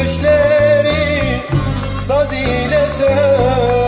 gülüşleri Saz ile söze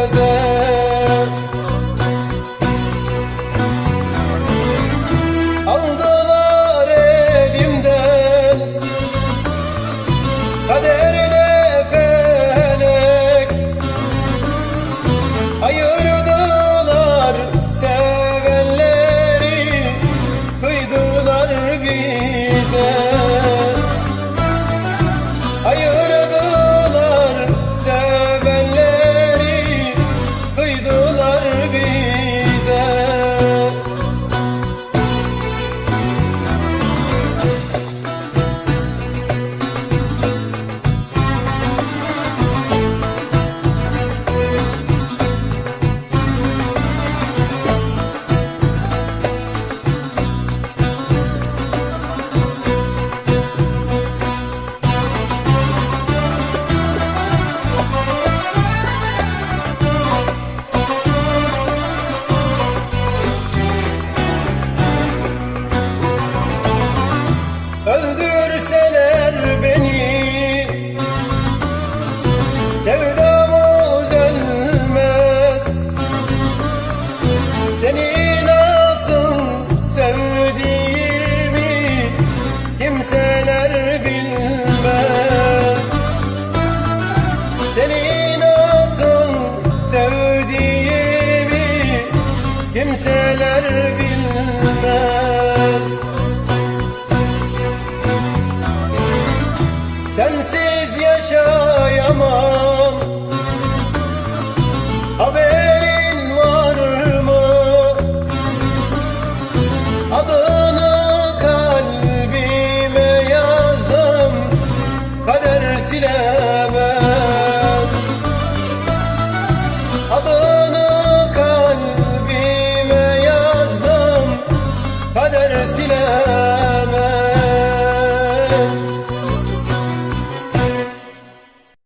Kimseler bilmez. Sensiz yaşayamam